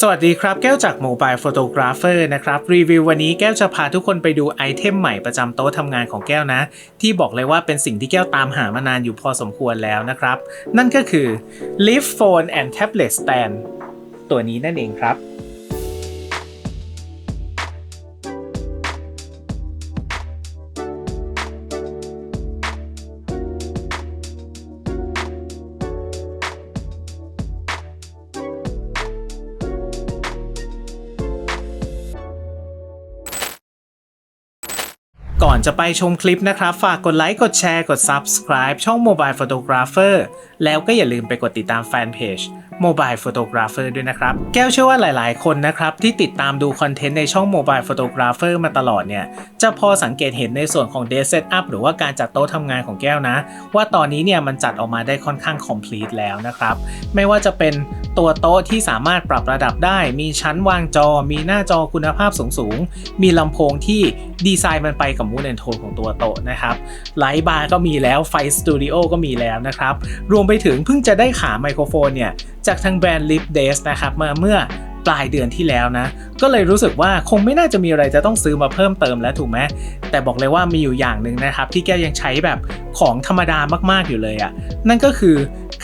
สวัสดีครับ แก้วจาก Mobile Photographer นะครับ รีวิววันนี้แก้วจะพาทุกคนไปดูไอเทมใหม่ประจำโต๊ะทำงานของแก้วนะ ที่บอกเลยว่าเป็นสิ่งที่แก้วตามหามานานอยู่พอสมควรแล้วนะครับ นั่นก็คือ Lift Phone and Tablet Stand ตัวนี้นั่นเองครับ อนจะไปชมคลิปนะครับ ฝากกดไลค์ กดแชร์ กด Subscribe ช่อง Mobile Photographer แล้วก็อย่าลืมไปกดติดตามแฟนเพจ Mobile Photographer ด้วยนะครับ แก้วเชื่อว่าหลายๆ คนนะครับ ที่ติดตามดูคอนเทนต์ในช่อง Mobile Photographer มาตลอดเนี่ย จะพอสังเกตเห็นในส่วนของ Desk Setup หรือว่าการจัดโต๊ะทำงานของแก้วนะ ว่าตอนนี้เนี่ยมันจัดออกมาได้ค่อนข้าง complete แล้วนะครับ ไม่ว่าจะเป็นตัวโต๊ะที่สามารถปรับระดับได้ มีชั้นวางจอ มีหน้าจอคุณภาพสูงๆมีลำโพงที่ดีไซน์มันไปกับมูดแอนโทนของตัวโต๊ะนะครับไลท์บาร์ก็มีแล้วไฟสตูดิโอก็มีแล้วนะครับรวมไปถึงเพิ่งจะได้ขาไมโครโฟนเนี่ยจากทางแบรนด์ Lip d e s นะครับมาเมื่อปลายเดือนที่แล้วนะ ก็เลยรู้สึกว่าคงไม่น่าจะมีอะไรจะต้องซื้อมาเพิ่มเติมแล้วถูกไหมแต่บอกเลยว่ามีอยู่อย่างหนึ่งนะครับ ที่แกยังใช้แบบของธรรมดามากๆอยู่เลยอะ่ะ นั่นก็คือ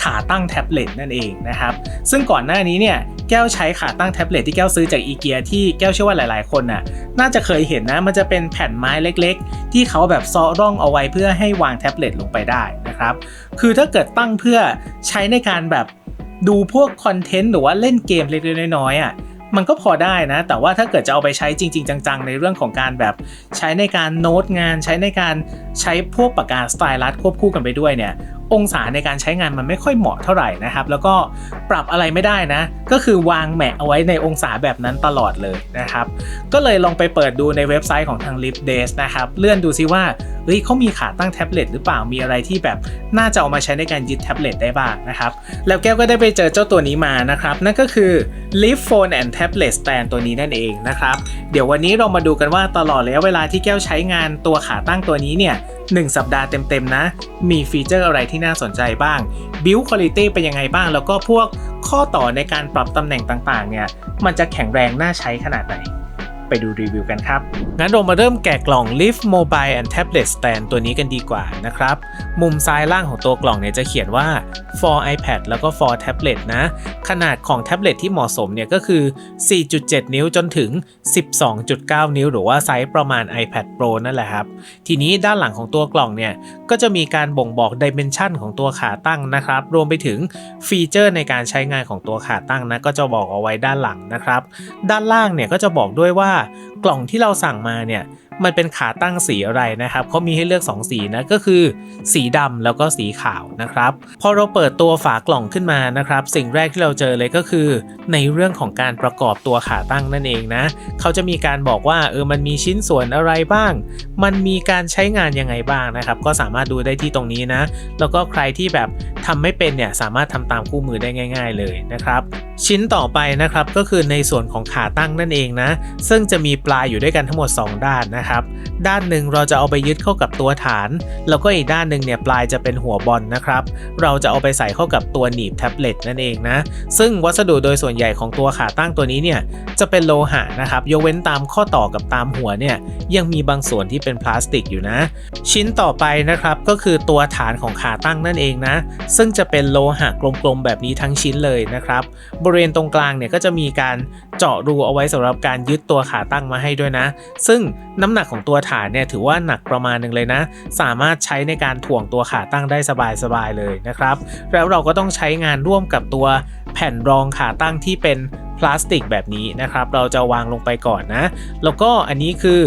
ขาตั้งแท็บเล็ตนั่นเองนะครับ ซึ่งก่อนหน้านี้เนี่ย แก้วใช้ขาตั้งแท็บเล็ตที่แก้วซื้อจากอีเกียที่แก้วเชื่อว่าหลาย ๆ คนน่ะ น่าจะเคยเห็นนะ มันจะเป็นแผ่นไม้เล็ก ๆ ที่เขาแบบซ้อร่องเอาไว้เพื่อให้วางแท็บเล็ตลงไปได้นะครับ คือถ้าเกิดตั้งเพื่อใช้ในการแบบดูพวกคอนเทนต์หรือว่าเล่นเกมเล็ก ๆ น้อย ๆ อะมันก็พอได้นะ แต่ว่าถ้าเกิดจะเอาไปใช้จริง ๆ จัง ๆ ในเรื่องของการแบบใช้ในการโน้ตงาน ใช้ในการใช้พวกปากกาสไตลัสควบคู่กันไปด้วยเนี่ย องศาในการใช้งานมันไม่ค่อยเหมาะเท่าไหร่นะครับ แล้วก็ปรับอะไรไม่ได้นะ ก็คือวางแหมะเอาไว้ในองศาแบบนั้นตลอดเลยนะครับ ก็เลยลองไปเปิดดูในเว็บไซต์ของทาง l i p d e s นะครับ เลื่อนดูซิว่าเฮ้ยเขามีขาตั้งแท็บเล็ตหรือเปล่ามีอะไรที่แบบน่าจะเอามาใช้ในการยึดแท็บเล็ตได้บ้างนะครับ แล้วแก้วก็ได้ไปเจอเจ้าตัวนี้มานะครับ นั่นก็คือ Lift Phone and Tablet Stand ตัวนี้นั่นเองนะครับ เดี๋ยววันนี้เรามาดูกันว่าตลอดระยะเวลาที่แก้วใช้งานตัวขาตั้งตัวนี้เนี่ย1สัปดาห์เต็มๆนะ มีฟีเจอร์อะไรที่น่าสนใจบ้าง Build Quality เป็นยังไงบ้าง แล้วก็พวกข้อต่อในการปรับตำแหน่งต่างๆเนี่ยมันจะแข็งแรงน่าใช้ขนาดไหน ไปดูรีวิวกันครับ งั้นเรามาเริ่มแกะกล่อง Lift Mobile and Tablet Stand ตัวนี้กันดีกว่านะครับ มุมซ้ายล่างของตัวกล่องเนี่ยจะเขียนว่า for iPad แล้วก็ for tablet นะ ขนาดของแท็บเล็ตที่เหมาะสมเนี่ยก็คือ 4.7 นิ้วจนถึง 12.9 นิ้ว หรือว่าไซส์ประมาณ iPad Pro นั่นแหละครับ ทีนี้ด้านหลังของตัวกล่องเนี่ยก็จะมีการบ่งบอกดิเมนชันของตัวขาตั้งนะครับ รวมไปถึงฟีเจอร์ในการใช้งานของตัวขาตั้งนะก็จะบอกเอาไว้ด้านหลังนะครับ ด้านล่างเนี่ยก็จะบอกด้วยว่า lá กล่องที่เราสั่งมาเนี่ยมันเป็นขาตั้งสีอะไรนะครับเขามีให้เลือก 2 สีนะก็คือ สีดำแล้วก็สีขาวนะครับพอเราเปิดตัวฝากล่องขึ้นมานะครับ สิ่งแรกที่เราเจอเลยก็คือ ในเรื่องของการประกอบตัวขาตั้งนั่นเองนะเขาจะมีการบอกว่าเออมันมีชิ้นส่วนอะไรบ้าง มันมีการใช้งานยังไงบ้างนะครับ ก็สามารถดูได้ที่ตรงนี้นะ แล้วก็ใครที่แบบทำไม่เป็นเนี่ยสามารถทำตามคู่มือได้ง่าย ๆ เลยนะครับ ชิ้นต่อไปนะครับก็คือในส่วนของขาตั้งนั่นเองนะ ซึ่งจะมีปลายอยู่ด้วยกันทั้งหมด 2 ด้านนะครับ ด้านหนึ่งเราจะเอาไปยึดเข้ากับตัวฐาน แล้วก็อีกด้านหนึ่งเนี่ยปลายจะเป็นหัวบอลนะครับ เราจะเอาไปใส่เข้ากับตัวหนีบแท็บเล็ตนั่นเองนะ ซึ่งวัสดุโดยส่วนใหญ่ของตัวขาตั้งตัวนี้เนี่ยจะเป็นโลหะนะครับยกเว้นตามข้อต่อกับตามหัวเนี่ยยังมีบางส่วนที่เป็นพลาสติกอยู่นะ ชิ้นต่อไปนะครับก็คือตัวฐานของขาตั้งนั่นเองนะ ซึ่งจะเป็นโลหะกลมๆแบบนี้ทั้งชิ้นเลยนะครับบริเวณตรงกลางเนี่ยก็จะมีการ เจาะรูเอาไว้สำหรับการยึดตัวขาตั้งมาให้ด้วยนะ ซึ่งน้ำหนักของตัวฐานเนี่ยถือว่าหนักประมาณหนึ่งเลยนะ สามารถใช้ในการถ่วงตัวขาตั้งได้สบายๆเลยนะครับ แล้วเราก็ต้องใช้งานร่วมกับตัวแผ่นรองขาตั้งที่เป็น พลาสติกแบบนี้นะครับ เราจะวางลงไปก่อนนะ แล้วก็อันนี้คือ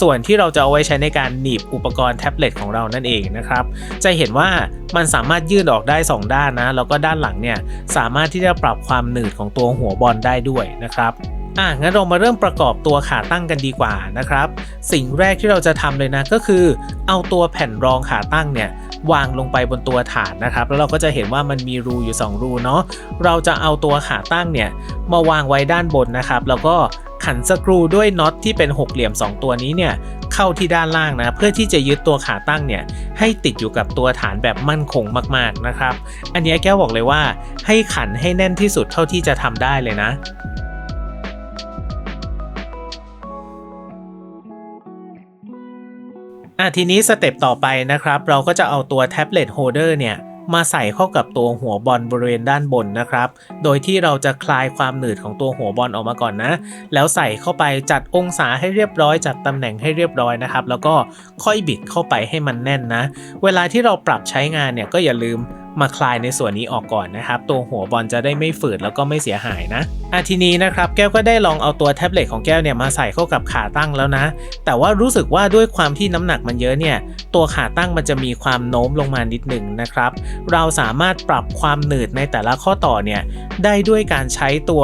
ส่วนที่เราจะเอาไว้ใช้ในการหนีบอุปกรณ์แท็บเล็ตของเรานั่นเองนะครับ จะเห็นว่ามันสามารถยืดออกได้ 2 ด้านนะ แล้วก็ด้านหลังเนี่ยสามารถที่จะปรับความหนืดของตัวหัวบอลได้ด้วยนะครับ อะงั้นเรามาเริ่มประกอบตัวขาตั้งกันดีกว่านะครับ สิ่งแรกที่เราจะทำเลยนะก็คือ เอาตัวแผ่นรองขาตั้งเนี่ยวางลงไปบนตัวฐานนะครับ แล้วเราก็จะเห็นว่ามันมีรูอยู่ 2 รูเนาะเราจะเอาตัวขาตั้งเนี่ยมาวางไว้ด้านบนนะครับแล้วก็ขันสกรูด้วยน็อตที่เป็นหกเหลี่ยม 2 ตัวนี้เนี่ยเข้าที่ด้านล่างนะเพื่อที่จะยึดตัวขาตั้งเนี่ยให้ติดอยู่กับตัวฐานแบบมั่นคงมากๆนะครับ อันนี้แก้วบอกเลยว่า ให้ขันให้แน่นที่สุดเท่าที่จะทำได้เลยนะ อะทีนี้สเต็ปต่อไปนะครับ เราก็จะเอาตัวแท็บเล็ตโฮเดอร์เนี่ยมาใส่เข้ากับตัวหัวบอลบริเวณด้านบนนะครับ โดยที่เราจะคลายความหนืดของตัวหัวบอลออกมาก่อนนะ แล้วใส่เข้าไปจัดองศาให้เรียบร้อย จัดตำแหน่งให้เรียบร้อยนะครับ แล้วก็ค่อยบิดเข้าไปให้มันแน่นนะ เวลาที่เราปรับใช้งานเนี่ยก็อย่าลืม มาคลายในส่วนนี้ออกก่อนนะครับ ตัวหัวบอลจะได้ไม่ฝืดแล้วก็ไม่เสียหายนะอะทีนี้นะครับแก้วก็ได้ลองเอาตัวแท็บเล็ตของแก้วเนี่ยมาใส่เข้ากับขาตั้งแล้วนะ แต่ว่ารู้สึกว่าด้วยความที่น้ำหนักมันเยอะเนี่ย ตัวขาตั้งมันจะมีความโน้มลงมานิดหนึ่งนะครับ เราสามารถปรับความหนืดในแต่ละข้อต่อเนี่ยได้ด้วยการใช้ตัว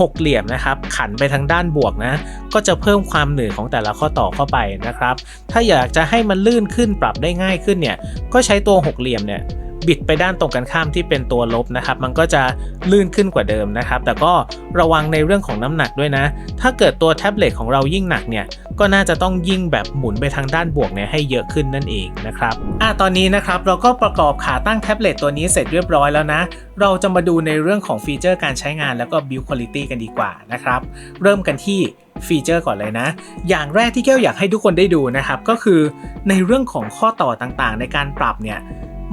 หกเหลี่ยมนะครับขันไปทางด้านบวกนะ ก็จะเพิ่มความหนืดของแต่ละข้อต่อเข้าไปนะครับ ถ้าอยากจะให้มันลื่นขึ้นปรับได้ง่ายขึ้นเนี่ยก็ใช้ตัวหกเหลี่ยมเนี่ย บิดไปด้านตรงกันข้ามที่เป็นตัวลบนะครับมันก็จะลื่นขึ้นกว่าเดิมนะครับ แต่ก็ระวังในเรื่องของน้ำหนักด้วยนะ ถ้าเกิดตัวแท็บเล็ตของเรายิ่งหนักเนี่ยก็น่าจะต้องยิ่งแบบหมุนไปทางด้านบวกเนี่ยให้เยอะขึ้นนั่นเองนะครับอะตอนนี้นะครับเราก็ประกอบขาตั้งแท็บเล็ตตัวนี้เสร็จเรียบร้อยแล้วนะ เราจะมาดูในเรื่องของฟีเจอร์การใช้งานแล้วก็ build quality กันดีกว่านะครับ เริ่มกันที่ฟีเจอร์ก่อนเลยนะ อย่างแรกที่แก้วอยากให้ทุกคนได้ดูนะครับ ก็คือในเรื่องของข้อต่อต่างๆ ในการปรับเนี่ย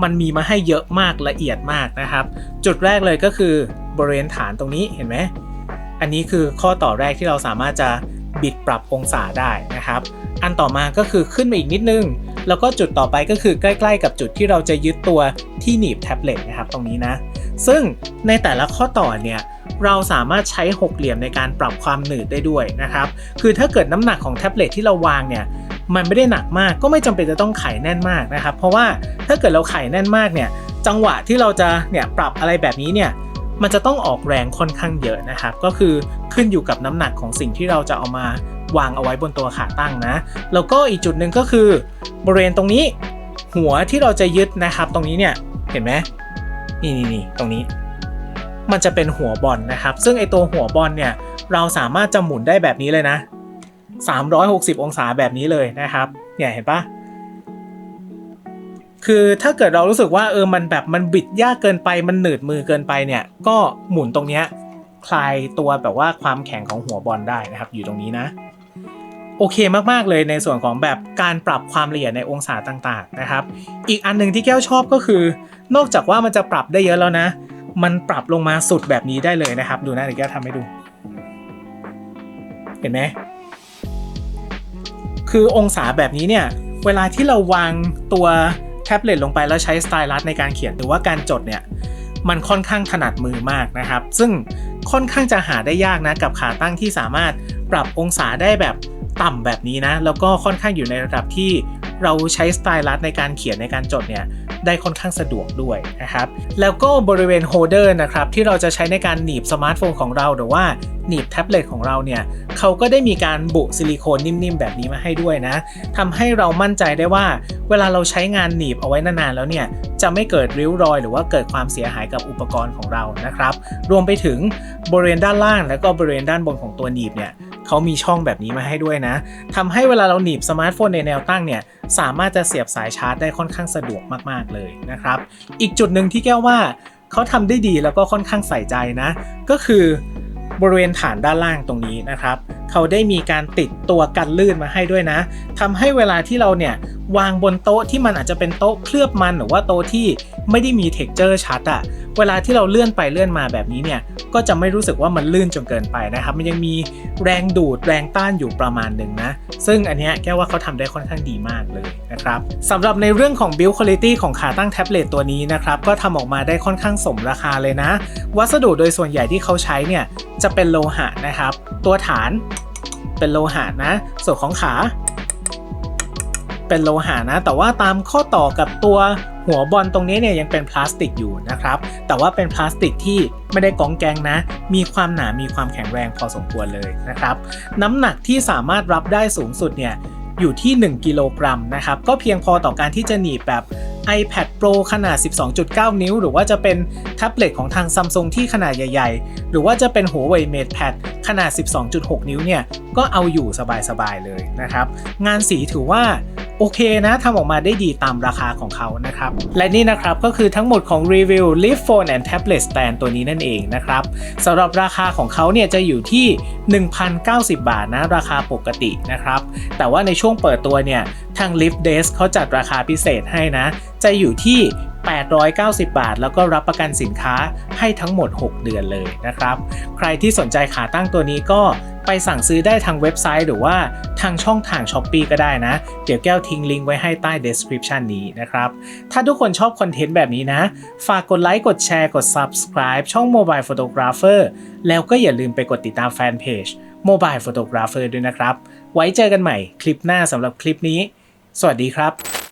มันมีมาให้เยอะมากละเอียดมากนะครับ จุดแรกเลยก็คือบริเวณฐานตรงนี้เห็นไหมอันนี้คือข้อต่อแรกที่เราสามารถจะบิดปรับองศาได้นะครับ อันต่อมาก็คือขึ้นมาอีกนิดนึง แล้วก็จุดต่อไปก็คือใกล้ๆ กับจุดที่เราจะยึดตัวที่หนีบแท็บเล็ตนะครับตรงนี้นะ ซึ่งในแต่ละข้อต่อเนี่ยเราสามารถใช้หกเหลี่ยมในการปรับความหนืดได้ด้วยนะครับ คือถ้าเกิดน้ำหนักของแท็บเล็ตที่เราวางเนี่ย มันไม่ได้หนักมาก ก็ไม่จำเป็นจะต้องไขแน่นมากนะครับ เพราะว่าถ้าเกิดเราไขแน่นมากเนี่ย จังหวะที่เราจะเนี่ยปรับอะไรแบบนี้เนี่ยมันจะต้องออกแรงค่อนข้างเยอะนะครับ ก็คือขึ้นอยู่กับน้ำหนักของสิ่งที่เราจะเอามาวางเอาไว้บนตัวขาตั้งนะ แล้วก็อีกจุดหนึ่งก็คือบริเวณตรงนี้ หัวที่เราจะยึดนะครับ ตรงนี้เนี่ยเห็นไหมนี่นี่นี่ตรงนี้ มันจะเป็นหัวบอลนะครับ ซึ่งไอตัวหัวบอลเนี่ยเราสามารถจะหมุนได้แบบนี้เลยนะ 360 องศาแบบนี้เลยนะครับ เนี่ยเห็นปะคือถ้าเกิดเรารู้สึกว่าเออมันแบบมันบิดยากเกินไปมันหนืดมือเกินไปเนี่ย ก็หมุนตรงเนี้ยคลายตัวแบบว่าความแข็งของหัวบอลได้นะครับ อยู่ตรงนี้นะ โอเคมากๆเลยในส่วนของแบบการปรับความละเอียดในองศาต่างๆนะครับ อีกอันหนึ่งที่แก้วชอบก็คือ นอกจากว่ามันจะปรับได้เยอะแล้วนะ มันปรับลงมาสุดแบบนี้ได้เลยนะครับ ดูนะเดี๋ยวแก้วทำให้ดู เห็นไหม คือองศาแบบนี้เนี่ย เวลาที่เราวางตัวแท็บเล็ตลงไปแล้วใช้สไตลัสในการเขียนหรือว่าการจดเนี่ย มันค่อนข้างถนัดมือมากนะครับ ซึ่งค่อนข้างจะหาได้ยากนะกับขาตั้งที่สามารถปรับองศาได้แบบต่ำแบบนี้นะ แล้วก็ค่อนข้างอยู่ในระดับที่ เราใช้สไตลัสในการเขียนในการจดเนี่ยได้ค่อนข้างสะดวกด้วยนะครับ แล้วก็บริเวณโฮเดอร์นะครับที่เราจะใช้ในการหนีบสมาร์ทโฟนของเราหรือว่าหนีบแท็บเล็ตของเราเนี่ยเขาก็ได้มีการบุซิลิโคนนิ่มๆ แบบนี้มาให้ด้วยนะทำให้เรามั่นใจได้ว่า เวลาเราใช้งานหนีบเอาไว้นานๆแล้วเนี่ยจะไม่เกิดริ้วรอย หรือว่าเกิดความเสียหายกับอุปกรณ์ของเรานะครับ รวมไปถึงบริเวณด้านล่างแล้วก็บริเวณด้านบนของตัวหนีบเนี่ย เขามีช่องแบบนี้มาให้ด้วยนะทำให้เวลาเราหนีบสมาร์ทโฟนในแนวตั้งเนี่ย สามารถจะเสียบสายชาร์จได้ค่อนข้างสะดวกมากๆเลยนะครับ อีกจุดหนึ่งที่แก้วว่าเขาทำได้ดีแล้วก็ค่อนข้างใส่ใจนะ ก็คือบริเวณฐานด้านล่างตรงนี้นะครับ เขาได้มีการติดตัวกันลื่นมาให้ด้วยนะทำให้เวลาที่เราเนี่ยวางบนโต๊ะที่มันอาจจะเป็นโต๊ะเคลือบมันหรือว่าโต๊ะที่ไม่ได้มีเท็กเจอร์ชัดอะเวลาที่เราเลื่อนไปเลื่อนมาแบบนี้เนี่ยก็จะไม่รู้สึกว่ามันลื่นจนเกินไปนะครับมันยังมีแรงดูดแรงต้านอยู่ประมาณหนึ่งนะ ซึ่งอันนี้แก้ว่าเขาทำได้ค่อนข้างดีมากเลยนะครับสำหรับในเรื่องของ build quality ของขาตั้งแท็บเล็ตตัวนี้นะครับก็ทำออกมาได้ค่อนข้างสมราคาเลยนะ วัสดุโดยส่วนใหญ่ที่เขาใช้เนี่ยจะเป็นโลหะนะครับ ตัวฐานเป็นโลหะนะ ส่วนของขา เป็นโลหะนะ แต่ว่าตามข้อต่อกับตัวหัวบอลตรงนี้เนี่ยยังเป็นพลาสติกอยู่นะครับ แต่ว่าเป็นพลาสติกที่ไม่ได้กองแกงนะ มีความหนา มีความแข็งแรงพอสมควรเลยนะครับ น้ำหนักที่สามารถรับได้สูงสุดเนี่ยอยู่ที่ 1 กิโลกรัมนะครับ ก็เพียงพอต่อการที่จะหนีบแบบ iPad Pro ขนาด 12.9 นิ้ว หรือว่าจะเป็นแท็บเล็ตของทาง Samsung ที่ขนาดใหญ่ ๆ หรือว่าจะเป็น Huawei MatePad ขนาด 12.6 นิ้วเนี่ย ก็เอาอยู่สบายๆเลยนะครับ งานสีถือว่า โอเคนะทำออกมาได้ดีตามราคาของเขานะครับ และนี่นะครับก็คือทั้งหมดของรีวิว Leaf Phone and Tablet Stand ตัวนี้นั่นเองนะครับสำหรับราคาของเขาเนี่ยจะอยู่ที่ 1,090 บาทนะ ราคาปกตินะครับ แต่ว่าในช่วงเปิดตัวเนี่ย ทาง Lift Desk เขาจัดราคาพิเศษให้นะ จะอยู่ที่890 บาท แล้วก็รับประกันสินค้าให้ทั้งหมด 6 เดือนเลยนะครับ ใครที่สนใจขาตั้งตัวนี้ก็ ไปสั่งซื้อได้ทางเว็บไซต์หรือว่าทางช่องทาง s h อ p e e ก็ได้นะ เดี๋ยวแก้วทิ้งลิงก์ไว้ให้ใต้ description นี้นะครับ ถ้าทุกคนชอบคอนเทนต์แบบนี้นะ ฝากกดไลค์ กดแชร์ กด subscribe ช่อง Mobile Photographer แล้วก็อย่าลืมไปกดติดตามแฟนเพจ Mobile Photographer ด้วยนะครับ ไว้เจอกันใหม่คลิปหน้าสำหรับคลิปนี้ สวัสดีครับ